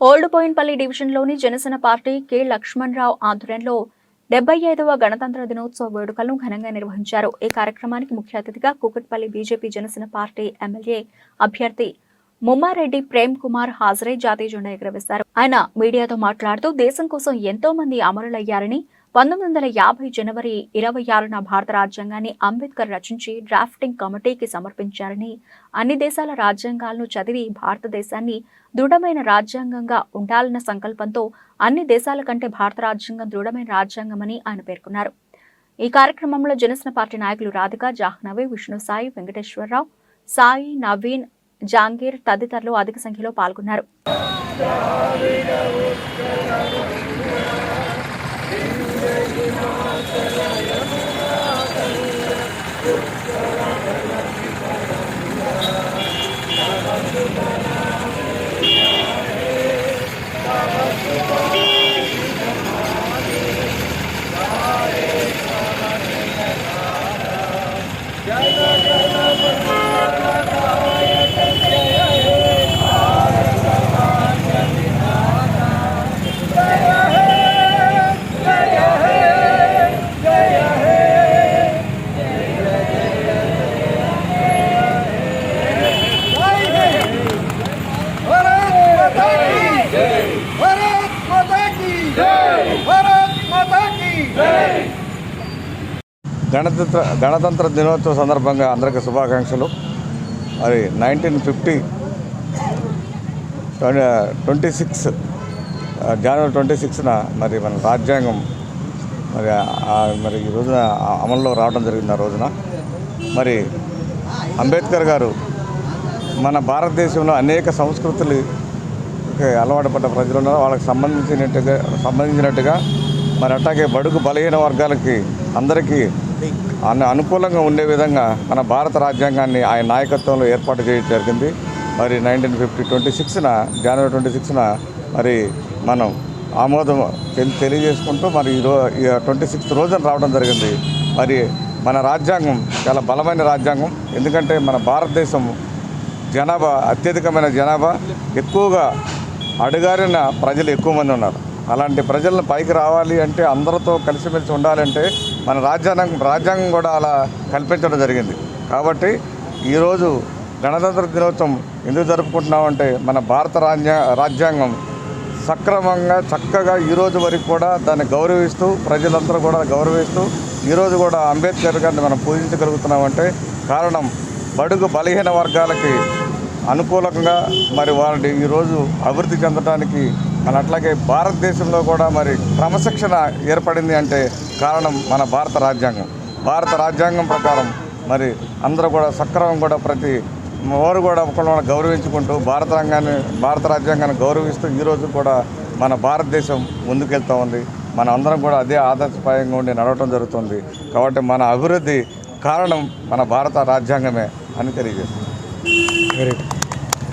Old పోయిన్పల్లి డివిజన్లోని Janasena party K Lakshmanarao ఆధ్వర్యంలో డెబ్బై ఐదవ గణతంత్ర దినోత్సవ వేడుకలను ఘనంగా నిర్వహించారు. ఈ కార్యక్రమానికి ముఖ్య అతిథిగా Kukatpally BJP Janasena party MLA అభ్యర్థి ముమ్మారెడ్డి ప్రేమ్ కుమార్ హాజరై జాతీయ జెండా ఎగురవేశారు. ఆయన మీడియాతో మాట్లాడుతూ దేశం కోసం ఎంతో మంది అమరులయ్యారని పంతొమ్మిది వందల యాభై జనవరి ఇరవై ఆరున భారత రాజ్యాంగాన్ని అంబేద్కర్ రచించి డ్రాఫ్టింగ్ కమిటీకి సమర్పించారని అన్ని దేశాల రాజ్యాంగాలను చదివి భారతదేశాన్ని దృఢమైన రాజ్యాంగంగా ఉండాలన్న సంకల్పంతో అన్ని దేశాల కంటే భారత రాజ్యాంగం దృఢమైన రాజ్యాంగమని ఆయన పేర్కొన్నారు. ఈ కార్యక్రమంలో జనసేన పార్టీ నాయకులు రాధిక జాహ్నవి విష్ణు సాయి వెంకటేశ్వరరావు సాయి నవీన్ జాంగీర్ తదితరులు అధిక సంఖ్యలో పాల్గొన్నారు. గణతంత్ర గణతంత్ర దినోత్సవ సందర్భంగా అందరికీ శుభాకాంక్షలు. మరి నైన్టీన్ ఫిఫ్టీ ట్వంటీ సిక్స్ జనవరి ట్వంటీ సిక్స్న మరి మన రాజ్యాంగం మరి మరి ఈ రోజున అమల్లో రావడం జరిగింది ఆ రోజున. మరి అంబేద్కర్ గారు మన భారతదేశంలో అనేక సంస్కృతులు అలవాటు పడ్డ ప్రజలు ఉన్నారు వాళ్ళకి సంబంధించినట్టుగా సంబంధించినట్టుగా మరి అట్లాగే బడుగు బలహీన వర్గాలకి అందరికీ అను అనుకూలంగా ఉండే విధంగా మన భారత రాజ్యాంగాన్ని ఆయన నాయకత్వంలో ఏర్పాటు చేయడం జరిగింది. మరి నైన్టీన్ ఫిఫ్టీ ట్వంటీ సిక్స్న జనవరి ట్వంటీ సిక్స్న మరి మనం ఆమోదం తెలి తెలియజేసుకుంటూ మరి ఈ రో ట్వంటీ సిక్స్త్ రోజున రావడం జరిగింది. మరి మన రాజ్యాంగం చాలా బలమైన రాజ్యాంగం. ఎందుకంటే మన భారతదేశం జనాభా అత్యధికమైన జనాభా ఎక్కువగా అడుగారిన ప్రజలు ఎక్కువ మంది ఉన్నారు. అలాంటి ప్రజలను పైకి రావాలి అంటే అందరితో కలిసిమెలిసి ఉండాలంటే మన రాజ్యాంగం రాజ్యాంగం కూడా అలా కల్పించడం జరిగింది. కాబట్టి ఈరోజు గణతంత్ర దినోత్సవం ఎందుకు జరుపుకుంటున్నామంటే మన భారత రాజ్యా రాజ్యాంగం సక్రమంగా చక్కగా ఈరోజు వరకు కూడా దాన్ని గౌరవిస్తూ ప్రజలందరూ కూడా గౌరవిస్తూ ఈరోజు కూడా అంబేద్కర్ గారిని మనం పూజించగలుగుతున్నామంటే కారణం బడుగు బలహీన వర్గాలకి అనుకూలంగా మరి వారిని ఈరోజు అభివృద్ధి చెందడానికి మన అట్లాగే భారతదేశంలో కూడా మరి క్రమశిక్షణ ఏర్పడింది అంటే కారణం మన భారత రాజ్యాంగం. భారత రాజ్యాంగం ప్రకారం మరి అందరూ కూడా సక్రమం కూడా ప్రతి వారు కూడా ఒకళ్ళని గౌరవించుకుంటూ భారత రంగాన్ని భారత రాజ్యాంగాన్ని గౌరవిస్తూ ఈరోజు కూడా మన భారతదేశం ముందుకెళ్తూ ఉంది. మన అందరం కూడా అదే ఆదర్శప్రాయంగా ఉండి నడవటం జరుగుతుంది. కాబట్టి మన అభివృద్ధి కారణం మన భారత రాజ్యాంగమే అని తెలియజేస్తుంది వెరీ గుడ్